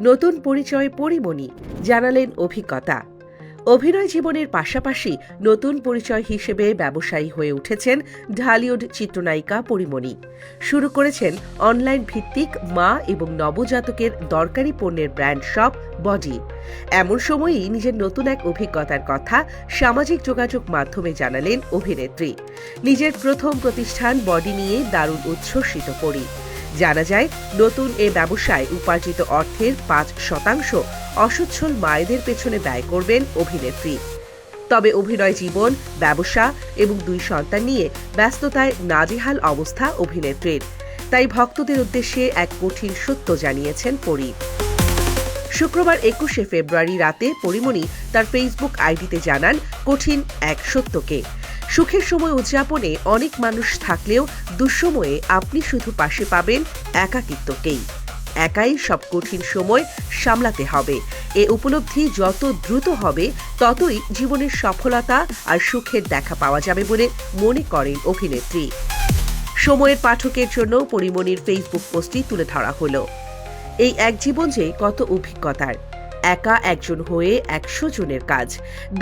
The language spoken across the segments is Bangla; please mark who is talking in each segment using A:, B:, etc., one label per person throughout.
A: নতুন পরিচয় পরিমণি জানালেন অভিজ্ঞতা। অভিনয় জীবনের পাশাপাশি নতুন পরিচয় হিসেবে ব্যবসায়ী হয়ে উঠেছেন ঢালিউড চিত্রনায়িকা পরিমণি। শুরু করেছেন অনলাইন ভিত্তিক মা এবং নবজাতকের দরকারি পণ্যের ব্র্যান্ড শপ বডি। এমন সময়েই নিজের নতুন এক অভিজ্ঞতার কথা সামাজিক যোগাযোগ মাধ্যমে জানালেন অভিনেত্রী। নিজের প্রথম প্রতিষ্ঠান বডি নিয়ে দারুণ উচ্ছ্বসিত পড়ি জানা যায়, নতুন এ ব্যবসায় উপার্জিত অর্থের পাঁচ শতাংশ অসচ্ছল মায়েদের পেছনে ব্যয় করবেন অভিনেত্রী। তবে অভিনয় জীবন, ব্যবসা এবং দুই সন্তান নিয়ে ব্যস্ততায় নাজেহাল অবস্থা অভিনেত্রীর। তাই ভক্তদের উদ্দেশ্যে এক কঠিন সত্য জানিয়েছেন পরি। শুক্রবার একুশে ফেব্রুয়ারি রাতে পরিমণি তার ফেসবুক আইডিতে জানান, কঠিন এক সত্যকে। সুখের সময় উদযাপনে অনেক মানুষ থাকলেও দুঃসময়ে আপনি শুধু পাশে পাবেন একাকিত্বকেই। একাই সব কঠিন সময় সামলাতে হবে। এ উপলব্ধি যত দ্রুত হবে, ততই জীবনের সফলতা আর সুখের দেখা পাওয়া যাবে বলে মনে করেন অভিনেত্রী। সময়ের পাঠকের জন্য পরিমণির ফেসবুক পোস্টটি তুলে ধরা হলো। এই এক জীবন যে কত অভিজ্ঞতার। একা একজন হয়ে একশো জনের কাজ।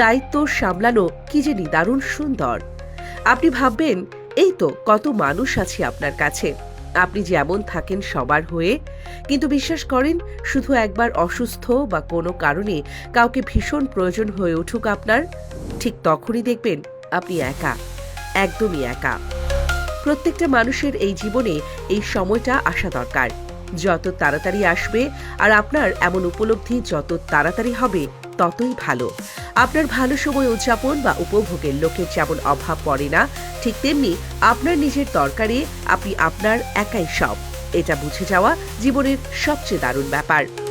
A: দায়িত্ব সামলানো কি যে নিদারুণ সুন্দর। আপনি ভাববেন, এই তো কত মানুষ আছে আপনার কাছে। আপনি যেমন থাকেন সবার হয়ে, কিন্তু বিশ্বাস করেন, শুধু একবার অসুস্থ বা কোনো কারণে কাউকে ভীষণ প্রয়োজন হয়ে উঠুক আপনার, ঠিক তখনই দেখবেন আপনি একা, একদমই একা। প্রত্যেকটা মানুষের এই জীবনে এই সময়টা আসা দরকার। যত তাড়াতাড়ি আসবে আর আপনার এমন উপলব্ধি যত তাড়াতাড়ি হবে, ততই ভালো। আপনার ভালো সময় উদযাপন বা উপভোগের লোকের যেমন অভাব পড়ে না, ঠিক তেমনি আপনার নিজের দরকারে আপনি আপনার একাই সব। এটা বুঝে যাওয়া জীবনের সবচেয়ে দারুণ ব্যাপার।